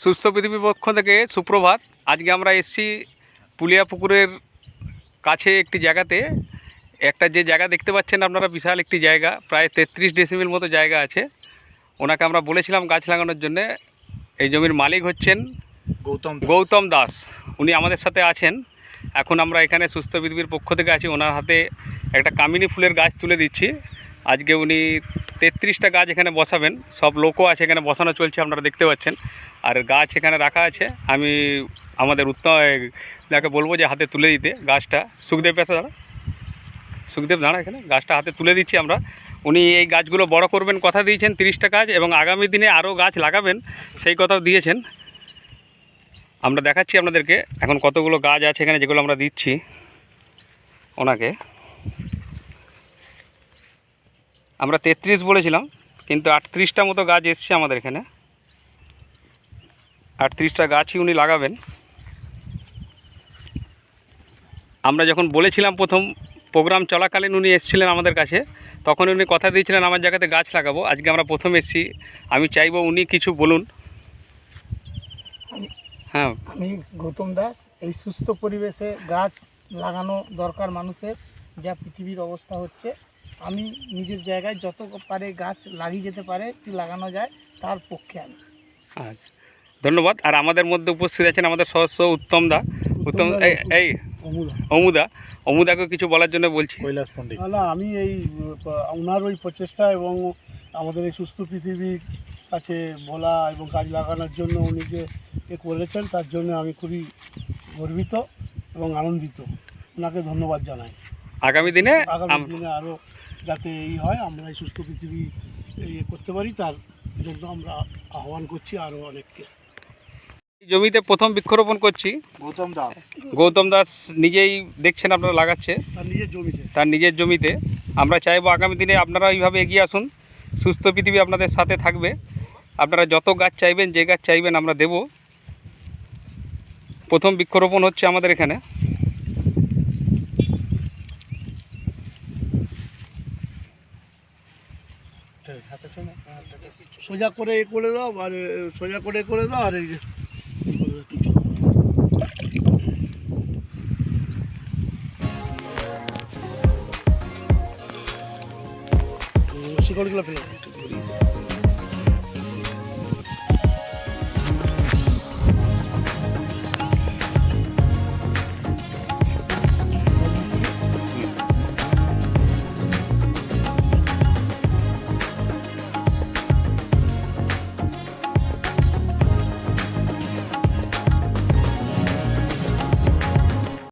সুস্থ পৃথিবীর পক্ষ থেকে সুপ্রভাত। আজকে আমরা এসছি পুলিয়া পুকুরের কাছে একটি জায়গাতে। একটা যে জায়গা দেখতে পাচ্ছেন আপনারা বিশাল একটি জায়গা প্রায় তেত্রিশ ডেসিমিল মতো জায়গা আছে। ওনাকে আমরা বলেছিলাম গাছ লাগানোর জন্যে। এই জমির মালিক হচ্ছেন গৌতম গৌতম দাস। উনি আমাদের সাথে আছেন। এখন আমরা এখানে সুস্থ পৃথিবীর পক্ষ থেকে আছি। ওনার হাতে একটা কামিনী ফুলের গাছ তুলে দিচ্ছি। আজকে উনি তেত্রিশটা গাছ এখানে বসাবেন। সব লোকও আছে এখানে বসানো চলছে, আপনারা দেখতে পাচ্ছেন। আর গাছ এখানে রাখা আছে। আমি আমাদের উত্তম যাকে বলব যে হাতে তুলে দিতে গাছটা। সুখদেব পেশা দাঁড়া সুখদেব দাঁড়া এখানে। গাছটা হাতে তুলে দিচ্ছি আমরা। উনি এই গাছগুলো বড় করবেন, কথা দিয়েছেন তিরিশটা গাছ এবং আগামী দিনে আরও গাছ লাগাবেন, সেই কথাও দিয়েছেন। আমরা দেখাচ্ছি আপনাদেরকে। এখন কতগুলো গাছ আছে এখানে যেগুলো আমরা দিচ্ছি ওনাকে। আমরা তেত্রিশ বলেছিলাম, কিন্তু আটত্রিশটা মতো গাছ এসছে আমাদের এখানে। আটত্রিশটা গাছই উনি লাগাবেন। আমরা যখন বলেছিলাম প্রথম প্রোগ্রাম চলাকালীন উনি এসেছিলেন আমাদের কাছে, তখন উনি কথা দিয়েছিলেন, আমার জায়গাতে গাছ লাগাবো, আজকে আমরা প্রথম এসেছি, আমি চাইব উনি কিছু বলুন। হ্যাঁ। আমি গৌতম দাস, এই সুস্থ পরিবেশে গাছ লাগানো দরকার মানুষের, যা পৃথিবীর অবস্থা হচ্ছে। আমি নিজের জায়গায় যত পারে গাছ লাগিয়ে যেতে পারে কি লাগানো যায় তার পক্ষে আমি। আচ্ছা। ধন্যবাদ। আর আমাদের মধ্যে উপস্থিত আছেন আমাদের সদস্য উত্তম দা। উত্তম এই অমুদা। অমুদাকে কিছু বলার জন্য বলছি। কৈলাস পণ্ডিত। না আমি এই ওনার ওই প্রচেষ্টা এবং আমাদের এই সুস্থ পৃথিবীর কাছে বলা এবং কাজ লাগানোর জন্য উনি যে এ করেছেন তার জন্য আমি খুবই গর্বিত এবং আনন্দিত। ওনাকে ধন্যবাদ জানাই। আগামী দিনে আগামী দিনে আরও যাতে এই হয় আমরা এই সুস্থ পৃথিবী ইয়ে করতে পারি তার জন্য আমরা আহ্বান করছি আরও অনেককে। জমিতে প্রথম বৃক্ষরোপণ করছি। গৌতম দাস। গৌতম দাস নিজেই দেখছেন আপনারা লাগাচ্ছে। তার নিজের জমিতে। তার নিজের জমিতে। আমরা চাইব আগামী দিনে আপনারা এইভাবে এগিয়ে আসুন। সুস্থ পৃথিবী আপনাদের সাথে থাকবে। আপনারা যত গাছ চাইবেন যে গাছ চাইবেন আমরা দেব। প্রথম বৃক্ষরোপণ হচ্ছে আমাদের এখানে। সোজা করে এ করে দাও, আর সোজা করে করে দাও, আর এই যে শিকড়গুলো ফেলে।